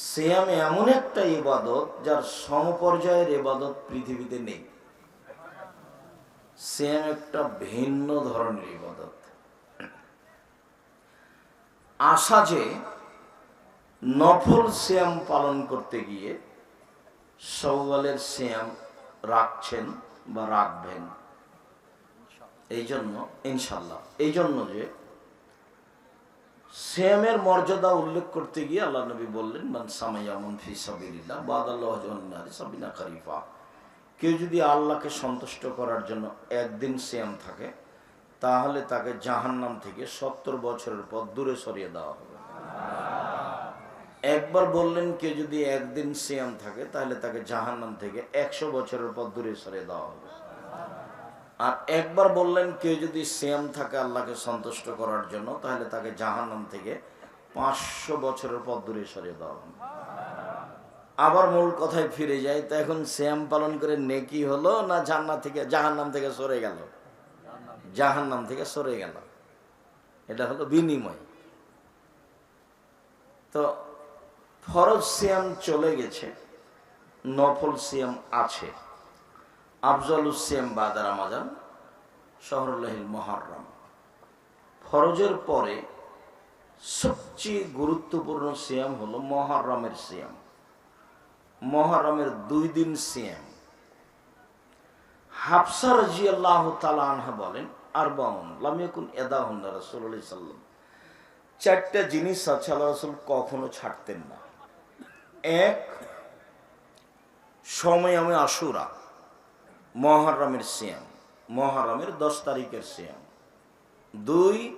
সিয়াম এমন একটা ইবাদত যার সমপর্যায়ের ইবাদত পৃথিবীতে নেই। সিয়াম একটা ভিন্ন ধরনের ইবাদত। আশা যে নফল শ্যাম পালন করতে গিয়ে সওয়ালের শ্যাম রাখছেন বা রাখবেন। এই জন্য ইনশাল্লাহ এই জন্য যে শ্যামের মর্যাদা উল্লেখ করতে গিয়ে আল্লাহ নবী বললেন, মান সামাইয়ামন সাবিনা খারিফা। কেউ যদি আল্লাহকে সন্তুষ্ট করার জন্য একদিন শ্যাম থাকে, তাহলে তাকে জাহান্নাম থেকে সত্তর বছরের পর দূরে সরিয়ে দেওয়া হবে। একবার বললেন, কেউ যদি একদিন সিয়াম থাকে, তাহলে তাকে জাহান্নাম থেকে একশো বছরের পর দূরে সরিয়ে দেওয়া হবে। আর একবার বললেন কেউ যদি সিয়াম থাকে আল্লাহকে সন্তুষ্ট করার জন্য, তাহলে তাকে জাহান্নাম থেকে পাঁচশো বছরের পর দূরে সরিয়ে দেওয়া হবে। আবার মূল কথায় ফিরে যায় তো এখন শ্যাম পালন করে নেকি হলো না জান্নাত থেকে, জাহান্নাম থেকে সরে গেল? জাহান্নাম থেকে সরে গেল। এটা হলো বিনিময়। তো ফরজ সিয়াম চলে গেছে, নফল সিয়াম আছে। আফজল সিয়াম বাদার আমাজান, শহরুল্লাহিল মহারম। ফরজের পরে সবচেয়ে গুরুত্বপূর্ণ সিয়াম হলো মহারমের সিয়াম। মহারমের দুই দিন সিয়াম। হাফসা রাজি আল্লাহ বলেন আর বাউন লামিয়াকুন এদাহুন রাসূলুল্লাহ সাল্লাম চারটা জিনিস আছে, আল্লাহ রসুল কখনো ছাড়তেন না। এক সময় আমি আশুরা। মহারামের সিয়াম, মহারামের দশ তারিখের সিয়াম। দুই,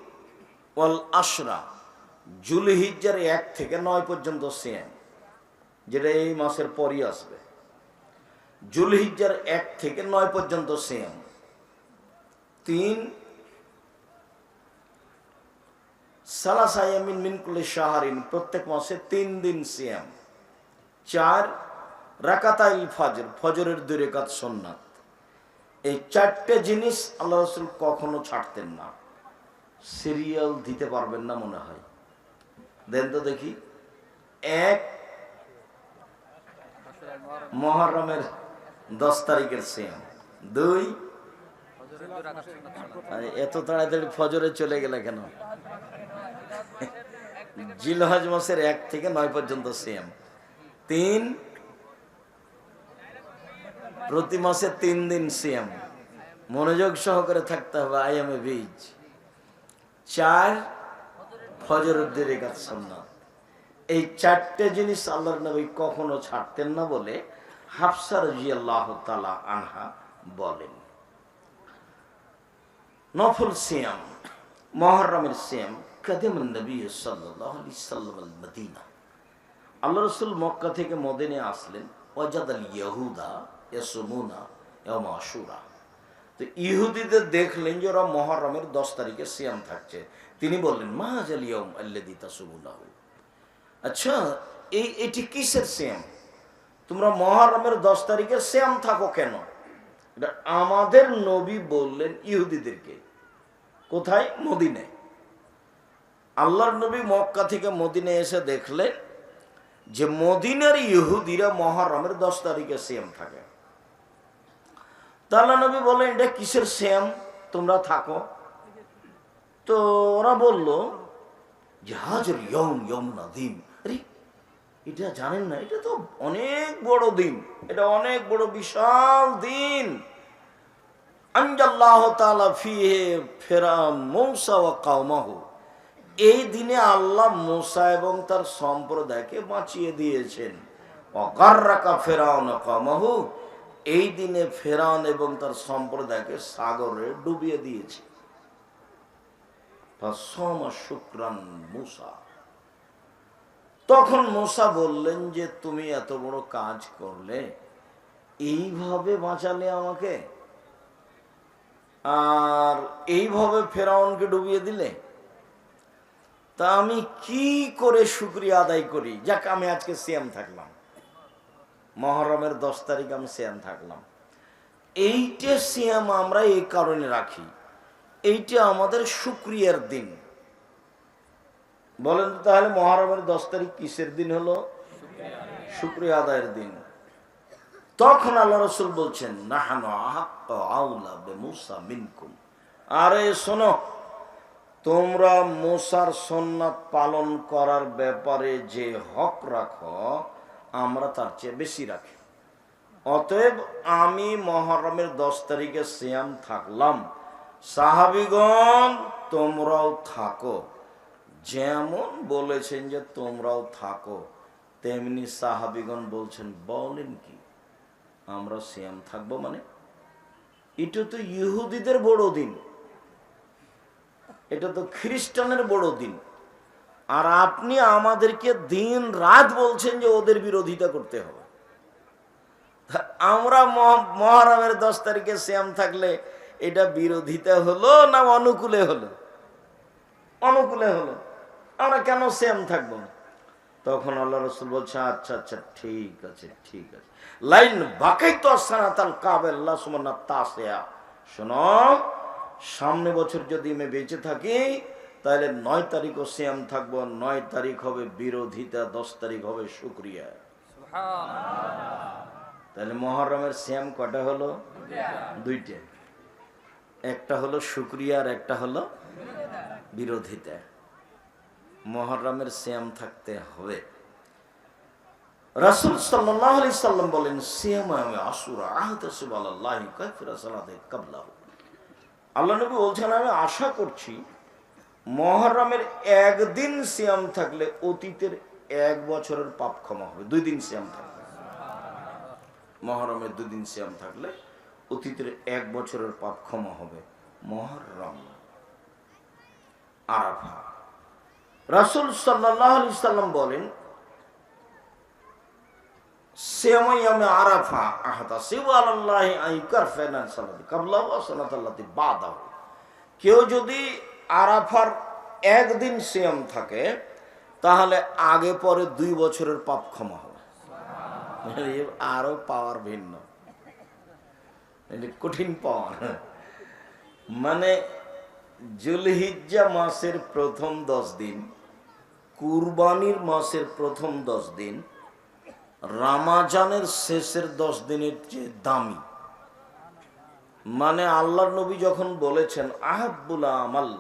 ওয়াল আশরা, জুলহিজ্জার এক থেকে নয় পর্যন্ত সিয়াম, যেটা এই মাসের পরই আসবে। জুলহিজ্জার এক থেকে নয় পর্যন্ত সিয়াম। তিন সালাসায়ামিন মিনকুলে শাহারিন, প্রত্যেক মাসে তিন দিন সিয়াম। চার, রাকাতাইল ফজর, ফজরের দুই রেখাত সোননাথ এই চারটে জিনিস আল্লাহ রসুল কখনো ছাড়তেন না। সিরিয়াল দিতে পারবেন না মনে হয়। দেন তো দেখি। এক মহরমের দশ তারিখের সিয়াম। দুই এত তাড়াতাড়ি ফজরে চলে গেলে কেন? জিলহজ মাসের এক থেকে নয় পর্যন্ত সিয়াম। তিন প্রতি মাসে তিন দিন সিয়াম। মনোযোগ সহকারে থাকতে হবে আইএমএ বীজ। চার, ফজর সন্ন্যাত এই চারটে জিনিস আল্লাহর নবী কখনো ছাড়তেন না বলে হাফসা তালা আনহা বলেন। নফল সিয়াম, মহরমের সিয়াম কাদিম নবী সাল্লাহ আলি আল্লাহ রসুল মক্কা থেকে মদিনে আসলেন। ওয়াজাদ আল তো ইহুদিদের দেখলেন যে ওরা মহরমের দশ তারিখে সিয়াম থাকছে। তিনি বললেন মাহাজ আল ইয়ম আচ্ছা এই এটি কিসের সিয়াম? তোমরা মহরমের দশ তারিখে সিয়াম থাকো কেন? এটা আমাদের নবী বললেন ইহুদিদেরকে। কোথায়? মদিনায়। আল্লাহর নবী মক্কা থেকে মদিনে এসে দেখলেন যে মদিনার ইহুদিরা মহরমের দশ তারিখে সেম থাকে। তাল্লা নবী বলেন এটা কিসের সেম তোমরা থাকো। তো ওরা বলল জাহাজের ইয়ম ইয়ম নাদিম। আরে, এটা জানেন না, এটা তো অনেক বড় দিন, এটা অনেক বড় বিশাল দিন। আনজাল্লাহ তাআলা ফিহে ফেরা মৌসা ওয়া কাওমাহু। এই দিনে আল্লাহ মোসা এবং তার সম্প্রদায়কে বাঁচিয়ে দিয়েছেন। অকার্রাকা ফেরাউন কামাহু এই দিনে ফেরাউন এবং তার সম্প্রদায়কে সাগরে ডুবিয়ে দিয়েছে। তখন মোসা বললেন যে, তুমি এত বড় কাজ করলে, এইভাবে বাঁচালে আমাকে? আর এইভাবে ফেরাউনকে ডুবিয়ে দিলে? তা আমি কি করে শুক্রিয়া আদায় করি? যাক, আমি আজকে সিয়াম থাকলাম। মহরমের দশ তারিখ আমি সিয়াম থাকলাম। এইটা সিয়াম আমরা এই কারণে রাখি। এইটা আমাদের শুক্রিয়ার দিন। বলেন তাহলে মহরমের দশ তারিখ কিসের দিন হলো? শুক্রিয়া আদায়ের দিন। তখন আল্লাহ রসুল বলছেন, নাহানো মিনকুম। আরে শোনো, তোমরা মুসার সন্ন্যাত পালন করার ব্যাপারে যে হক রাখো আমরা তার চেয়ে বেশি রাখি। অতএব আমি মহরমের দশ তারিখে সিয়াম থাকলাম। সাহাবিগণ, তোমরাও থাকো। যেমন বলেছেন যে তোমরাও থাকো, তেমনি সাহাবিগণ বলছেন, বলেন কি? আমরা সিয়াম থাকব মানে? এটা তো ইহুদিদের বড় দিন এটা তো খ্রিস্টানের বড় দিন আর আপনি আমাদেরকে দিন রাত বলছেন যে ওদের বিরোধিতা করতে হবে। আমরা মহ- মহরমের দশ তারিখে শ্যাম থাকলে এটা বিরোধিতা হলো না অনুকূলে হলো? অনুকূলে হলো। আমরা কেন শ্যাম থাকব না? তখন আল্লাহ রসুল বলছে আচ্ছা আচ্ছা ঠিক আছে ঠিক আছে। লাইন বাকাই তো সানাতাল কাবেল্লা সুমনা তাসেয়া শোনো, সামনে বছর যদি আমি বেঁচে থাকি তাহলে নয় তারিখও শ্যাম থাকব নয় তারিখ হবে বিরোধিতা দশ তারিখ হবে শুক্রিয়া। তাহলে মহরমের শ্যাম কটা হলো? দুইটা। একটা হলো শুক্রিয়া আর একটা হলো বিরোধিতা। মহরমের শ্যাম থাকতে হবে। রাসূল সাল্লাম বলেন সিয়াম আমি আসুরা আহতাসিব কাবলাহু। আল্লাহ নবী বলছেন আমি আশা করছি মহরমের একদিন সিয়াম থাকলে অতীতের এক বছরের পাপ ক্ষমা হবে। দুই দিন সিয়াম থাকলে। মহরমের দুদিন সিয়াম থাকলে অতীতের এক বছরের পাপ ক্ষমা হবে। মহরম। আরাফা। রাসূল আলাইহি সাল্লাম বলেন আরাফা আহাতা কেউ যদি আরাফার একদিন সিয়াম থাকে, তাহলে আগে পরে দুই বছরের পাপ ক্ষমা হবে। আরও পাওয়ার ভিন্ন। কঠিন পাওয়ার। মানে জুলহিজ্জা মাসের প্রথম দশ দিন, কুরবানির মাসের প্রথম দশ দিন, রামাজানের শেষের দশ দিনের চেয়ে দামি। মানে আল্লাহ নবী যখন বলেছেন আহাবুল আমাল।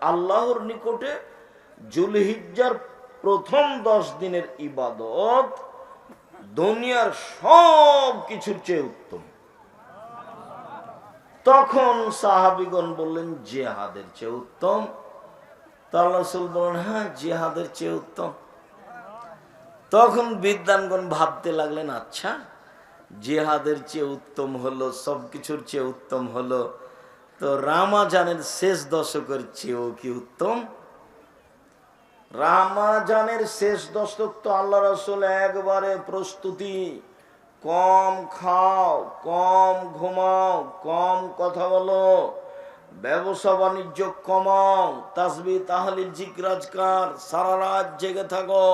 আল্লাহর নিকটে জুলহিজ্জার প্রথম দশ দিনের ইবাদত দুনিয়ার সব কিছুর চেয়ে উত্তম। তখন সাহাবিগণ বললেন, জেহাদের চেয়ে উত্তম? তাল্লাসুল বলেন হ্যাঁ জেহাদের চেয়ে উত্তম। তখন বিদ্যানগণ ভাবতে লাগলেন আচ্ছা জেহাদের চেয়ে উত্তম হলো সব কিছুর চেয়ে উত্তম হলো। তো রামাজানের শেষ দশকের চেয়েও কি উত্তম? রামাজানের শেষ দশক তো আল্লাহ রসুল একবারে প্রস্তুতি। কম খাও, কম ঘুমাও, কম কথা বলো, ব্যবসা বাণিজ্য কমাও, তাসবি তাহলে জিকরাজকার সারা রাত জেগে থাকো,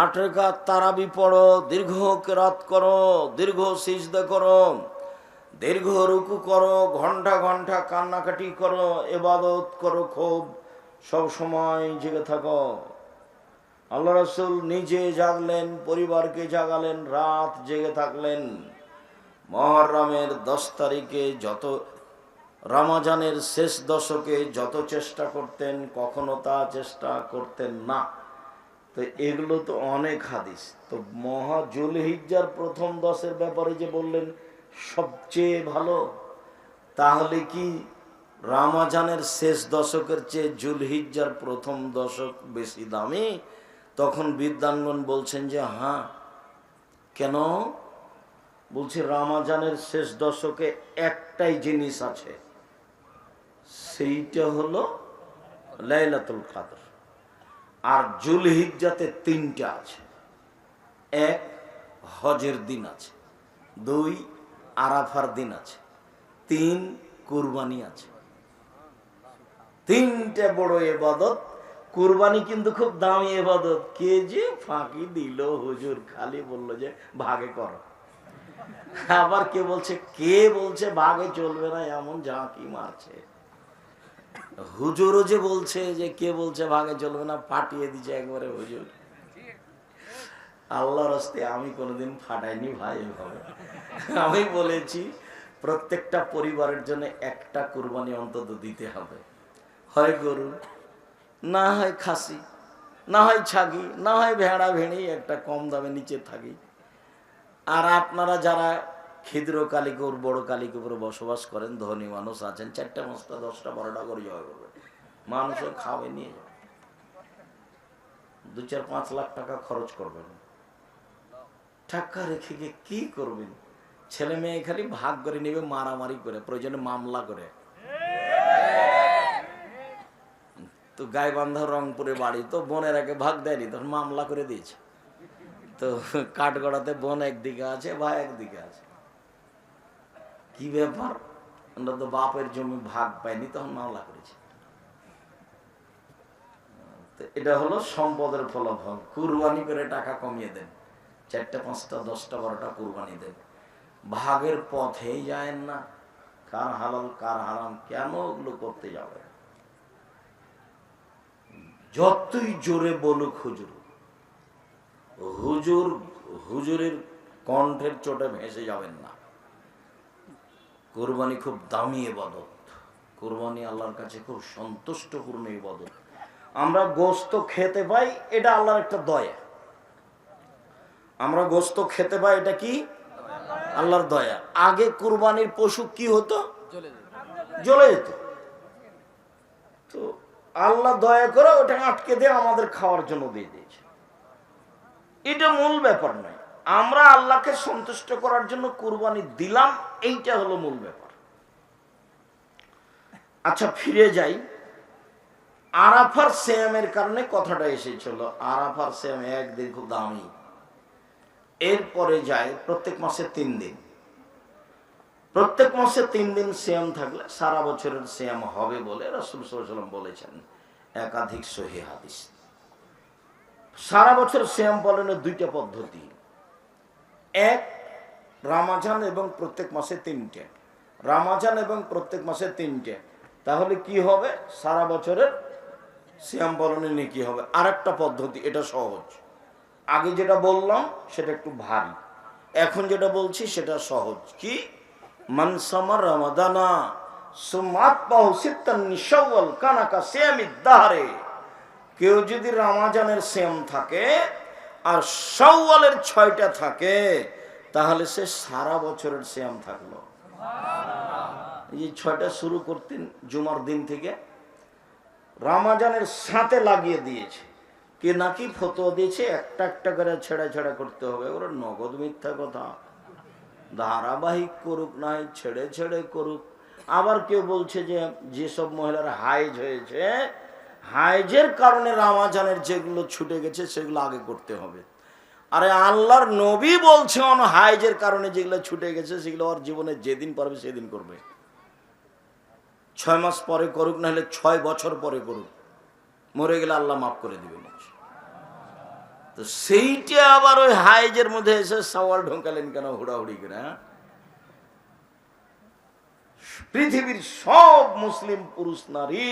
আট রেখা তারাবি পড়ো, দীর্ঘ কেরাত করো, দীর্ঘ সিজদা করো। দীর্ঘ রুকু করো, ঘণ্টা ঘণ্টা কান্নাকাটি করো, এবাদত করো খুব, সব সময় জেগে থাকো। আল্লাহ রসুল নিজে জাগলেন, পরিবারকে জাগালেন, রাত জেগে থাকলেন। মহরমের দশ তারিখে যত, রামাজানের শেষ দশকে যত চেষ্টা করতেন, কখনো তা চেষ্টা করতেন না। তো এগুলো তো অনেক হাদিস। তো মহা জুলহিজ্জার প্রথম দশের ব্যাপারে যে বললেন সবচেয়ে ভালো, তাহলে কি রামাজানের শেষ দশকের চেয়ে জুলহিজ্জার প্রথম দশক বেশি দামি? তখন বিদ্যাঙ্গন বলছেন যে হ্যাঁ কেন? বলছি, রামাজানের শেষ দশকে একটাই জিনিস আছে, সেইটা হলো লাইলাতুল কাদর। আর জুলহিজ্জাতে তিনটা আছে, এক হজের দিন আছে, দুই আরাফার দিন আছে। তিন কুরবানি আছে। তিনটে বড় এবাদত, কুরবানি কিন্তু খুব দামি এবাদত। কে যে ফাঁকি দিল? হুজুর খালি বলল যে, ভাগে করো। আবার কে বলছে কে বলছে ভাগে চলবে না? এমন ঝাঁকি মারছে। হুজুরও যে বলছে যে, কে বলছে ভাগে চলবে না? ফাটিয়ে দিচ্ছে একবারে হুজুর। আল্লাহর হস্তে আমি কোনোদিন ফাটাইনি ভাই এভাবে। আমি বলেছি, প্রত্যেকটা পরিবারের জন্য একটা কুরবানি অন্তত দিতে হবে। হয় গরু, না হয় খাসি, না হয় ছাগি না হয় ভেড়া ভেড়ি, একটা কম দামে নিচে থাকি। আর আপনারা যারা ক্ষুদ্র কালিকুর, বড় কালিকুপুরে বসবাস করেন, ধনী মানুষ আছেন, চারটা পাঁচটা দশটা, বারোটা করে জয় মানুষও খাওয়াই নিয়ে যাবে। দু চার, পাঁচ লাখ টাকা খরচ করবেন। টাকা রেখে গিয়ে কি করবেন? ছেলে মেয়ে খালি ভাগ করে নেবে, মারামারি করে, প্রয়োজনে মামলা করে। তো গাইবান্ধা রংপুরে বাড়ি, তো বোনের আগে ভাগ দেয়নি, তখন মামলা করে দিয়েছে। তো কাঠগড়াতে বোন একদিকে আছে ভাই একদিকে আছে। কি ব্যাপার? আমরা তো বাপের জমি ভাগ পাইনি, তখন মামলা করেছে। এটা হলো সম্পদের ফলাফল। কুরবানি করে টাকা কমিয়ে দেন। চারটা, পাঁচটা, দশটা, বারোটা কোরবানি দেন ভাগের পথেই যায় না। কার হালাল, কার হারাম, কেন ওগুলো করতে যাবে? যতই জোরে বলুক হুজুর হুজুর, হুজুরের কণ্ঠের চোটে ভেসে যাবেন না। কোরবানি খুব দামি এবাদত কোরবানি আল্লাহর কাছে খুব সন্তুষ্টপূর্ণ ইবাদত। আমরা গোস্ত খেতে পাই, এটা আল্লাহর একটা দয়া। আমরা গোস্ত খেতে পাই এটা কি? আল্লাহর দয়া। আগে কুরবানির পশু কি হতো? জ্বলে যেত। তো আল্লাহ দয়া করে ওটা আটকে দিয়ে আমাদের খাওয়ার জন্য দিয়ে দিয়েছে। এটা মূল ব্যাপার নয়। আমরা আল্লাহকে সন্তুষ্ট করার জন্য কুরবানি দিলাম এইটা হলো মূল ব্যাপার। আচ্ছা ফিরে যাই। আরাফার শ্যামের কারণে কথাটা এসেছিল। আরাফার শ্যাম একদিন খুব দামি এরপরে যায় প্রত্যেক মাসে তিন দিন। প্রত্যেক মাসে তিন দিন শ্যাম থাকলে সারা বছরের শ্যাম হবে বলে রসুল সাল্লাম বলেছেন। একাধিক সহি হাদিস। সারা বছর শ্যাম পালনের দুইটা পদ্ধতি। এক, রামাজান এবং প্রত্যেক মাসে তিনটে। রামাজান এবং প্রত্যেক মাসে তিনটে। তাহলে কি হবে? সারা বছরের শ্যাম পালনে নিয়ে কি হবে? আরেকটা পদ্ধতি, এটা সহজ। আগে যেটা বললাম, সেটা একটু ভারী। এখন যেটা বলছি, সেটা সহজ। কি? মানসামার রামাদানা কেউ যদি রামাজানের শ্যাম থাকে, আর সওয়ালের ছয়টা থাকে, তাহলে সে সারা বছরের শ্যাম থাকল। এই ছয়টা শুরু করতেন জুমার দিন থেকে, রামাজানের সাথে লাগিয়ে দিয়েছে। কে নাকি ফটো দিয়েছে, একটা একটা করে ছেড়া ছেড়া করতে হবে। ওরা নগদ মিথ্যা কথা। ধারাবাহিক করুক নাই, ছেড়ে ছেড়ে করুক। আবার কেউ বলছে যে, যেসব মহিলার হাইজ হয়েছে হাইজের কারণে রামাজানের যেগুলো ছুটে গেছে, সেগুলো আগে করতে হবে। আরে আল্লাহর নবী বলছে অন হাইজের কারণে যেগুলো ছুটে গেছে, সেগুলো ওর জীবনে যেদিন পারবে সেদিন করবে। ছয় মাস পরে করুক না হলে ছয় বছর পরে করুক। মরে গেলে আল্লাহ মাফ করে দিবেন। তো সেইটা আবার ওই হাইজের মধ্যে এসে সওয়াল ঢোকালেন কেন হুড়াহুড়ি করে হ্যাঁ? পৃথিবীর সব মুসলিম পুরুষ নারী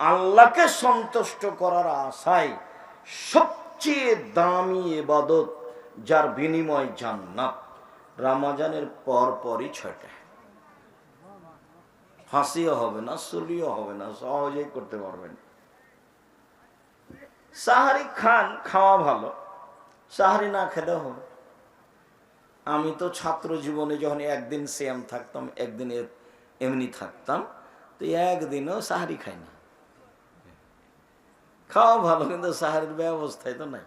আল্লাহকে সন্তুষ্ট করার আশায় সবচেয়ে দামি এবাদত যার বিনিময় জান্নাত, রামাজানের পর পরই ছয়টা। ফাঁসিও হবে না চুলিও হবে না, সহজেই করতে পারবেন। সাহারি খান খাওয়া ভালো, সাহারি না খেলেও হবে। আমি তো ছাত্র জীবনে যখন একদিন সেম থাকতাম, একদিন এমনি থাকতাম, তো একদিনও সাহারি খাই না। খাওয়া ভালো, কিন্তু সাহারির ব্যবস্থায় তো নাই।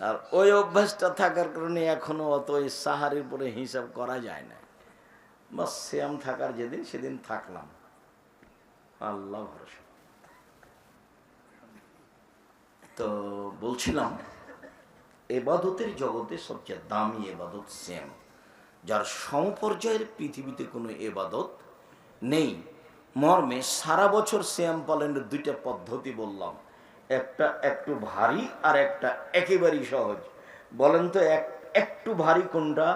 আর ওই অভ্যাসটা থাকার কারণে এখনও অত ওই সাহারির পরে হিসাব করা যায় না। বা শ্যাম থাকার যেদিন, সেদিন থাকলাম। আল্লাহ ভরসা। তো বলছিলাম, এবাদতের জগতে সবচেয়ে দামি এবাদত শ্যাম যার সমপর্যায়ের পৃথিবীতে কোনো এবাদত নেই। মর্মে সারা বছর শ্যাম পালনের দুইটা পদ্ধতি বললাম। একটা একটু ভারী আর একটা একেবারেই সহজ। বলেন তো এক, একটু ভারী কোনটা?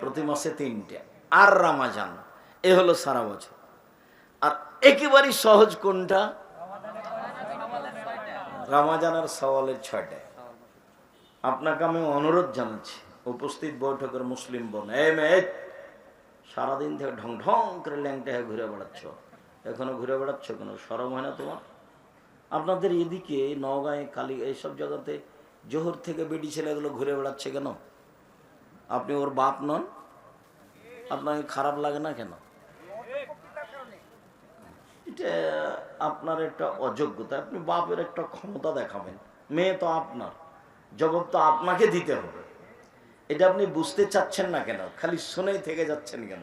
প্রতি মাসে তিনটে। আর রামাজান। এ হলো সারা বছর। আর একেবারেই সহজ কোনটা? রামাজান আর সওয়ালের ছয়টায়। আপনাকে আমি অনুরোধ জানাচ্ছি, উপস্থিত বৈঠকের মুসলিম বোন এ মেয়ে, সারাদিন থেকে ঢং ঢং করে ল্যাংটা হয়ে ঘুরে বেড়াচ্ছ। এখনও ঘুরে বেড়াচ্ছ কেন? সরম হয় না তোমার? আপনাদের এদিকে নওগাঁয়ে, কালী, এইসব জায়গাতে জোহর থেকে বেডি ছেলেগুলো ঘুরে বেড়াচ্ছে কেন? আপনি ওর বাপ নন? আপনাকে খারাপ লাগে না কেন? এটা আপনার একটা অযোগ্যতা, আপনি বাপের একটা ক্ষমতা দেখাবেন। মেয়ে তো আপনার জবাব তো আপনাকে দিতে হবে। এটা আপনি বুঝতে চাচ্ছেন না কেন? খালি শুনেই থেকে যাচ্ছেন কেন?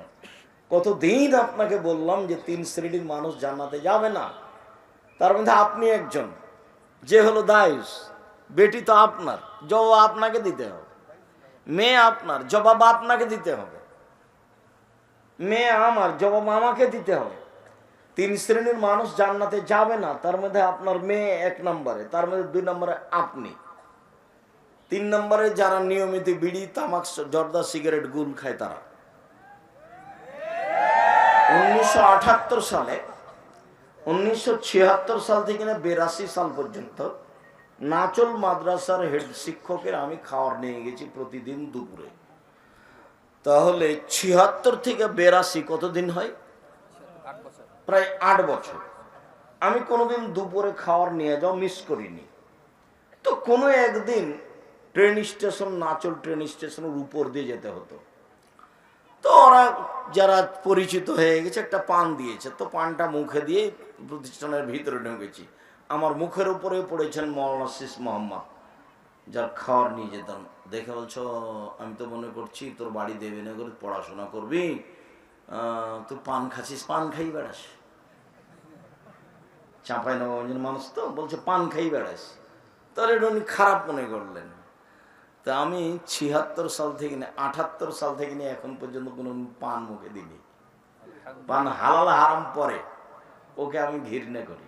কতদিন আপনাকে বললাম যে তিন শ্রেণির মানুষ জান্নাতে যাবে না। তার মধ্যে আপনি একজন, যে হলো দায়ুস, বেটি তো আপনার, জবাব আপনাকে দিতে হবে। মেয়ে আপনার, জবাব আপনাকে দিতে হবে। মেয়ে আমার, জবাব আমাকে দিতে হবে। তিন শ্রেণির মানুষ জান্নাতে যাবে না, তার মধ্যে আপনার মেয়ে এক নম্বরে, তার মধ্যে দুই নম্বরে আপনি। তিন নম্বরে যারা নিয়মিত বিড়ি, তামাক, জর্দা, সিগারেট, গুল খায় তারা। উনিশশো সালে, উনিশশো ছিয়াত্তর সাল থেকে না বেরাশি সাল পর্যন্ত নাচল মাদ্রাসার হেড শিক্ষকের আমি খাওয়ার নিয়ে গেছি প্রতিদিন দুপুরে। তাহলে ছিয়াত্তর থেকে বেরাশি কতদিন হয়? প্রায় আট বছর। আমি কোনোদিন দুপুরে খাওয়ার নিয়ে যাও মিস করিনি। তো কোনো একদিন ট্রেন স্টেশন নাচল ট্রেন স্টেশনের উপর দিয়ে যেতে হতো। তো ওরা যারা পরিচিত হয়ে গেছে, একটা পান দিয়েছে। তো পানটা মুখে দিয়ে প্রতিষ্ঠানের ভিতরে ঢুকেছি। আমার মুখের উপরে পড়েছেন মৌলানা শিস মোহাম্মদ। যার খাওয়ার নিয়ে যেতাম। দেখে বলছো, আমি তো মনে করছি তোর বাড়ি দেবে না করে পড়াশোনা করবি। তুই পান খাচ্ছিস, পান খাই বেড়াস। চাঁপাই নবাবগঞ্জের মানুষ তো, বলছে, পান খাই বেড়াস তাহলে উনি খারাপ মনে করলেন। তা আমি ছিয়াত্তর সাল থেকে নিয়ে আঠাত্তর সাল থেকে নিয়ে এখন পর্যন্ত কোনো পান মুখে দিইনি। পান হালাল হারাম পরে ওকে আমি ঘৃণা করি।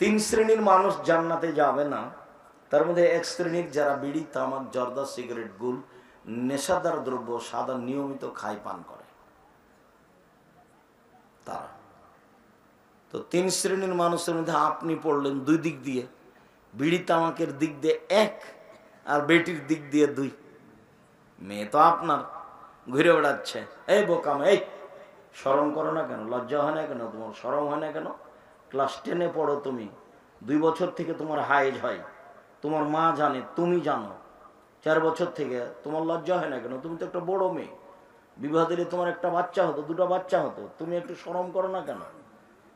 তিন শ্রেণির মানুষ জান্নাতে যাবে না। তার মধ্যে এক শ্রেণির যারা বিড়ি, তামাক, জর্দা, সিগারেট, গুল, নেশাদার দ্রব্য, সাদা নিয়মিত খায়, পান করে। তারা। তো তিন শ্রেণির মানুষের মধ্যে আপনি পড়লেন দুই দিক দিয়ে, বিড়ি তামাকের দিক দিয়ে এক আর বেটির দিক দিয়ে দুই। মেয়ে তো আপনার, ঘুরে বেড়াচ্ছে। এই বোকাম, এই স্মরণ করো না কেন, লজ্জা হয় না কেন, তোমার সরম হয় না কেন? ক্লাস টেনে পড়ো তুমি, দুই বছর থেকে তোমার হাইজ হয়, তোমার মা জানে, তুমি জানো। চার বছর থেকে তোমার লজ্জা হয় না কেন? তুমি তো একটা বড় মেয়ে, বিবাহ দিলে তোমার একটা বাচ্চা হতো, দুটো বাচ্চা হতো, তুমি একটু সরম করো না কেন?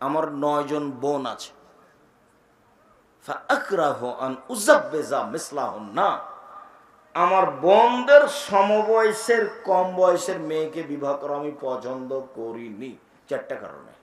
আমার নয়জন বোন আছে। আমার বোনদের সমবয়সের কম বয়সের মেয়েকে বিবাহ করা আমি পছন্দ করিনি। চারটা কারণে।